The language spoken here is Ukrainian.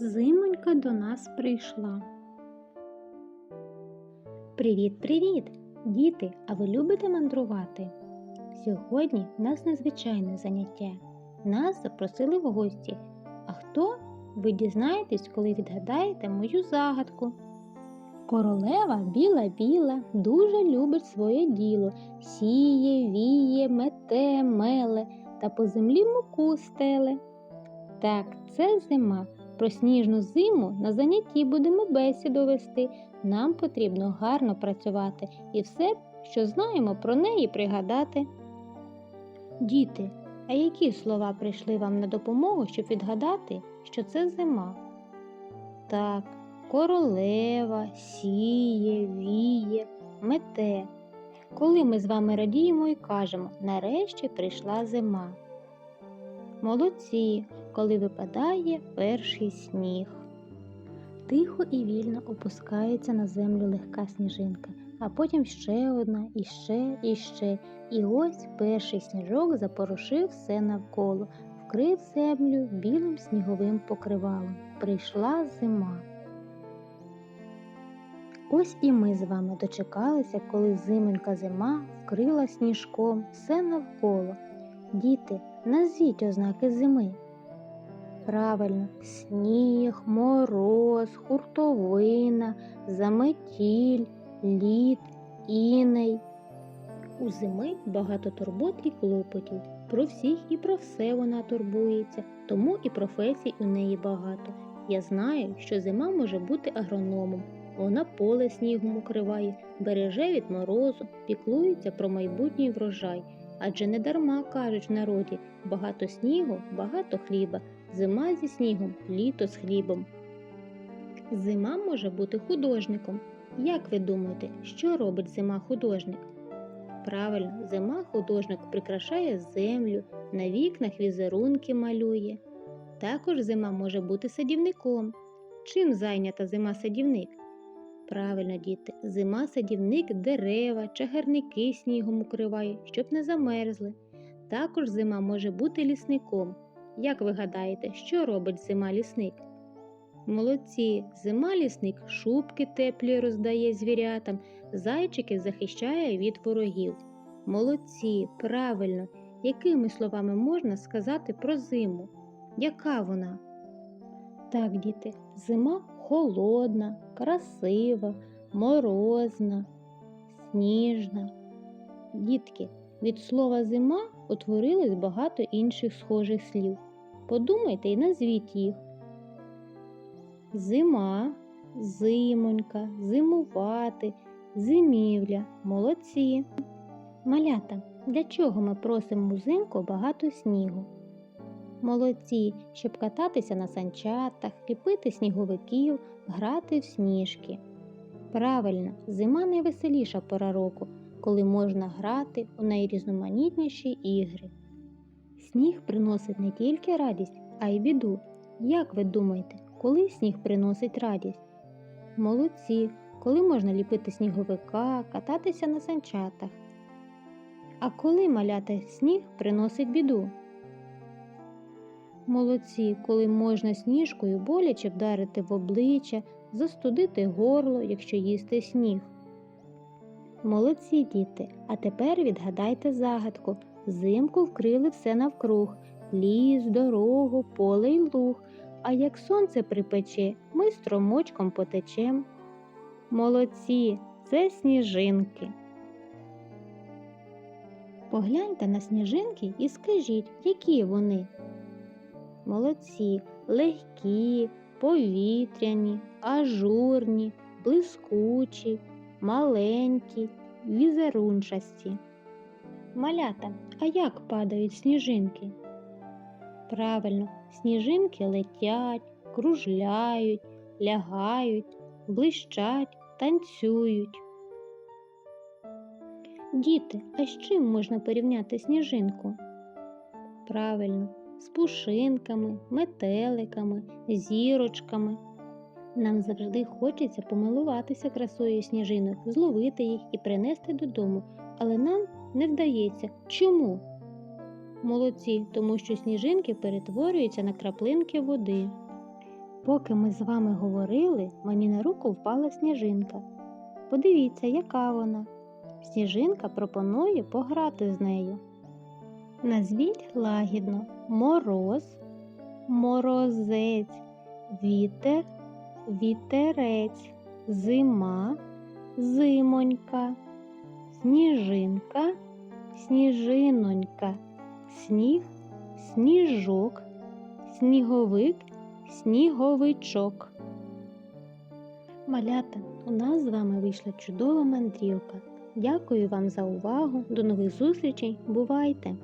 Зимонька до нас прийшла. Привіт, привіт! Діти, а ви любите мандрувати? Сьогодні в нас незвичайне заняття. Нас запросили в гості. А хто? Ви дізнаєтесь, коли відгадаєте мою загадку. Королева біла-біла дуже любить своє діло, сіє, віє, мете, меле та по землі муку стеле. Так, це зима. Про сніжну зиму на занятті будемо бесіду вести. Нам потрібно гарно працювати і все, що знаємо про неї, пригадати. Діти, а які слова прийшли вам на допомогу, щоб відгадати, що це зима? Так, королева, сіє, віє, мете. Коли ми з вами радіємо і кажемо, нарешті прийшла зима. Молодці, коли випадає перший сніг. Тихо і вільно опускається на землю легка сніжинка, а потім ще одна, і ще, і ще. І ось перший сніжок запорошив все навколо, вкрив землю білим сніговим покривалом. Прийшла зима. Ось і ми з вами дочекалися, коли зименька зима вкрила сніжком все навколо. Діти, назвіть ознаки зими. Правильно, сніг, мороз, хуртовина, заметіль, лід, іней. У зими багато турбот і клопотів. Про всіх і про все вона турбується, тому і професій у неї багато. Я знаю, що зима може бути агрономом. Вона поле снігом укриває, береже від морозу, піклується про майбутній врожай. Адже не дарма кажуть в народі багато снігу, багато хліба, зима зі снігом, літо з хлібом. Зима може бути художником. Як ви думаєте, що робить зима художник? Правильно, зима художник прикрашає землю, на вікнах візерунки малює. Також зима може бути садівником. Чим зайнята зима садівник? Правильно, діти, зима садівник дерева, чагарники снігом укриває, щоб не замерзли. Також зима може бути лісником. Як ви гадаєте, що робить зима лісник? Молодці, зима лісник шубки теплі роздає звірятам, зайчиків захищає від ворогів. Молодці, правильно, якими словами можна сказати про зиму? Яка вона? Так, діти, зима холодна, красива, морозна, сніжна. Дітки, від слова зима утворилось багато інших схожих слів. Подумайте і назвіть їх. Зима, зимонька, зимувати, зимівля, молодці. Малята, для чого ми просимо взимку багато снігу? Молодці, щоб кататися на санчатах, ліпити сніговиків, грати в сніжки. Правильно, зима найвеселіша пора року, коли можна грати у найрізноманітніші ігри. Сніг приносить не тільки радість, а й біду. Як ви думаєте, коли сніг приносить радість? Молодці, коли можна ліпити сніговика, кататися на санчатах. А коли маляти сніг приносить біду? Молодці, коли можна сніжкою боляче вдарити в обличчя, застудити горло, якщо їсти сніг. Молодці діти, а тепер відгадайте загадку. Зимку вкрили все навкруг, ліс, дорогу, поле й луг. А як сонце припече, ми струмочком потечем. Молодці, це сніжинки. Погляньте на сніжинки і скажіть, які вони. Молодці, легкі, повітряні, ажурні, блискучі, маленькі, візерунчасті. Малята, а як падають сніжинки? Правильно, сніжинки летять, кружляють, лягають, блищать, танцюють. Діти, а з чим можна порівняти сніжинку? Правильно, з пушинками, метеликами, зірочками. Нам завжди хочеться помилуватися красою сніжинок, зловити їх і принести додому, але нам не вдається. Чому? Молодці, тому що сніжинки перетворюються на краплинки води. Поки ми з вами говорили, мені на руку впала сніжинка. Подивіться, яка вона. Сніжинка пропонує пограти з нею. Назвіть лагідно мороз, морозець, вітер, вітерець, зима, зимонька, сніжинка, сніжинонька, сніг, сніжок, сніговик, сніговичок. Малята, у нас з вами вийшла чудова мандрівка. Дякую вам за увагу. До нових зустрічей. Бувайте!